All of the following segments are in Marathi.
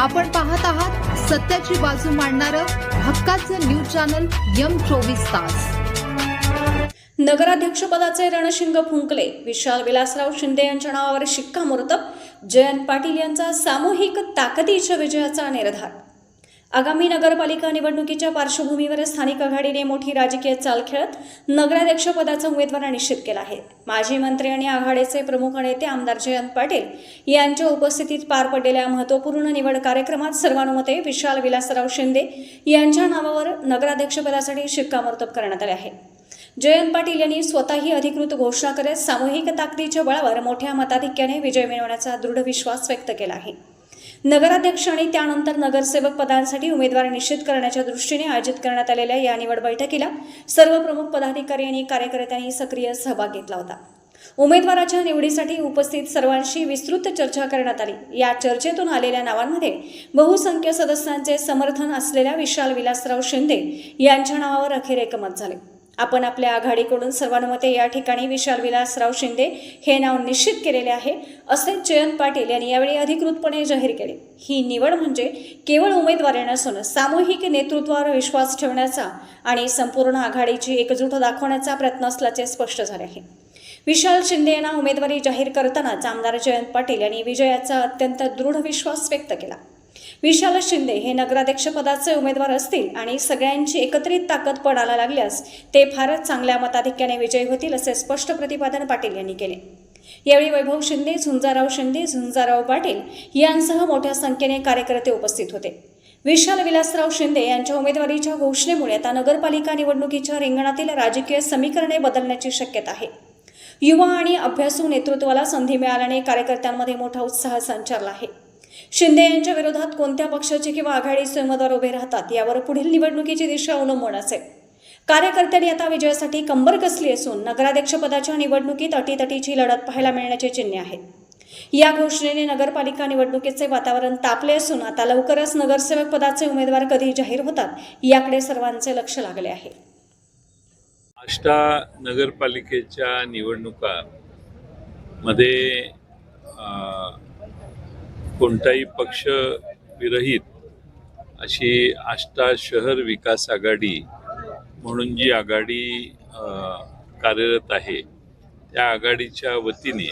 आपण पाहत आहात सत्याची बाजू मांडणारं हक्काचं न्यूज चॅनल यम चोवीस तास. नगराध्यक्षपदाचे रणशिंग फुंकले. विशाल विलासराव शिंदे यांच्या नावावर शिक्कामोर्तब. जयंत पाटील यांचा सामूहिक ताकदीच्या विजयाचा निर्धार. आगामी नगरपालिका निवडणुकीच्या पार्श्वभूमीवर स्थानिक आघाडीने मोठी राजकीय चाल खेळत नगराध्यक्षपदाचा उमेदवार निश्चित केला आहे. माजी मंत्री आणि आघाडीचे प्रमुख नेते आमदार जयंत पाटील यांच्या उपस्थितीत पार पडलेल्या महत्त्वपूर्ण निवड कार्यक्रमात सर्वानुमते विशाल विलासराव शिंदे यांच्या नावावर नगराध्यक्षपदासाठी शिक्कामोर्तब करण्यात आले आहे. जयंत पाटील यांनी स्वतःही अधिकृत घोषणा करत सामूहिक ताकदीच्या बळावर मोठ्या मताधिक्याने विजय मिळवण्याचा दृढ विश्वास व्यक्त केला आहे. नगराध्यक्ष आणि त्यानंतर नगरसेवक पदांसाठी उमेदवार निश्चित करण्याच्या दृष्टीने आयोजित करण्यात आलेल्या या निवड बैठकीला सर्व प्रमुख पदाधिकारी आणि कार्यकर्त्यांनी सक्रिय सहभाग घेतला होता. उमेदवाराच्या निवडीसाठी उपस्थित सर्वांशी विस्तृत चर्चा करण्यात आली. या चर्चेतून आलेल्या नावांमध्ये बहुसंख्य सदस्यांचे समर्थन असलेल्या विशाल विलासराव शिंदे यांच्या नावावर अखेर एकमत झाले. आपण आपल्या आघाडीकडून सर्वानुमते या ठिकाणी विशाल विलासराव शिंदे हे नाव निश्चित केलेले आहे. असे जयंत पाटील यांनी यावेळी अधिकृतपणे जाहीर केले. ही निवड म्हणजे केवळ उमेदवारी नसून सामूहिक नेतृत्वावर विश्वास ठेवण्याचा आणि संपूर्ण आघाडीची एकजूट दाखवण्याचा प्रयत्न असल्याचे स्पष्ट झाले आहे. विशाल शिंदे यांना उमेदवारी जाहीर करतानाच आमदार जयंत पाटील यांनी विजयाचा अत्यंत दृढ विश्वास व्यक्त केला. विशाल शिंदे हे नगराध्यक्षपदाचे उमेदवार असतील आणि सगळ्यांची एकत्रित ताकद पडायला लागल्यास ते फारच चांगल्या मताधिक्याने विजयी होतील असे स्पष्ट प्रतिपादन पाटील यांनी केले. यावेळी वैभव शिंदे झुंजाराव शिंदे झुंजाराव पाटील यांसह मोठ्या संख्येने कार्यकर्ते उपस्थित होते. विशाल विलासराव शिंदे यांच्या उमेदवारीच्या घोषणेमुळे आता नगरपालिका निवडणुकीच्या रिंगणातील राजकीय समीकरणे बदलण्याची शक्यता आहे. युवा आणि अभ्यासू नेतृत्वाला संधी मिळाल्याने कार्यकर्त्यांमध्ये मोठा उत्साह संचारला आहे. शिंदे यांच्या विरोधात कोणत्या पक्षाचे किंवा आघाडीचे उमेदवार उभे राहतात यावर पुढील निवडणुकीची दिशा अवलंबून असेल. कार्यकर्त्यांनी आता विजयासाठी कंबर कसली असून नगराध्यक्षपदाच्या निवडणुकीत अटीतटीची लढत पाहायला मिळण्याचे चिन्हे आहेत. या घोषणेने नगरपालिका निवडणुकीचे वातावरण तापले असून आता लवकरच नगरसेवक पदाचे उमेदवार कधी जाहीर होतात याकडे सर्वांचे लक्ष लागले आहे. आष्टा नगरपालिकेच्या निवडणुका मध्ये कोणताही पक्ष विरहित अशी आष्टा शहर विकास आघाडी म्हणून जी आघाडी कार्यरत आहे त्या आघाडीच्या वतीने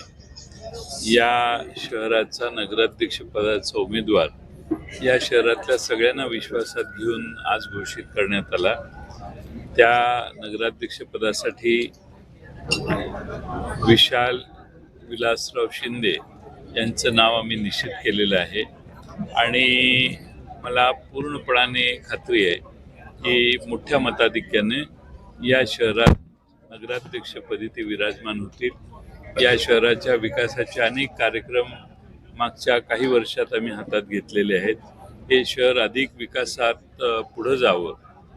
या शहराचा नगराध्यक्षपदाचा उमेदवार या शहरातल्या सगळ्यांना विश्वासात घेऊन आज घोषित करण्यात आला. त्या नगराध्यक्षपदासाठी विशाल विलासराव शिंदे यांचं नाव आम्ही निश्चित केलेलं आहे. आणि मला पूर्णपणाने खात्री आहे की मोठ्या मताधिक्याने या शहरात नगराध्यक्षपदी ते विराजमान होतील. या शहराच्या विकासाचे अनेक कार्यक्रम मागच्या काही वर्षात आम्ही हातात घेतलेले आहेत. हे शहर अधिक विकासात पुढं जावं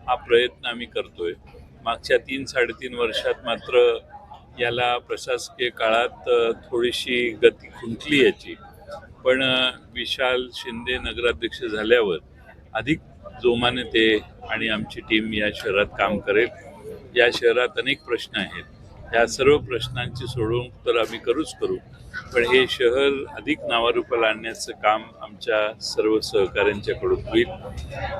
हा प्रयत्न आम्ही करतोय. मागच्या तीन साडेतीन वर्षात मात्र याला प्रशासकीय काळात थोडीशी गती खुंटली याची. पण विशाल शिंदे नगराध्यक्ष झाल्यावर अधिक जोमाने ते आणि आमची टीम या शहरात काम करेल. या शहरात अनेक प्रश्न आहेत. या सर्व प्रश्नांची सोडवून तर आम्ही करूच करू. पण हे शहर अधिक नावारूपाला आणण्याचं काम आमच्या सर्व सहकाऱ्यांच्याकडून होईल.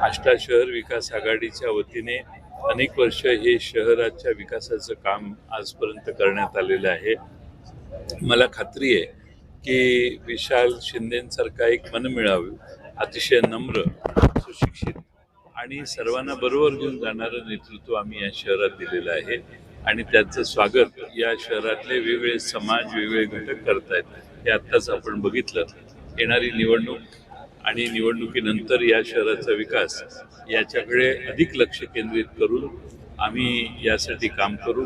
आष्टा शहर विकास आघाडीच्या वतीने अनेक वर्ष हे शहराच्या विकासाचं काम आजपर्यंत करण्यात आलेलं आहे. मला खात्री आहे की विशाल शिंदेसारखा एक मनमिळावू अतिशय नम्र सुशिक्षित आणि सर्वांना बरोबर घेऊन जाणारं नेतृत्व आम्ही या शहरात दिलेलं आहे आणि त्याचं स्वागत या शहरातले वेगवेगळे समाज वेगवेगळे घटक करतायत हे आत्ताच आपण बघितलं. येणारी निवडणूक आणि निवडणुकीनंतर या शहराचा विकास याच्याकडे अधिक लक्ष केंद्रित करून आम्ही यासाठी काम करू.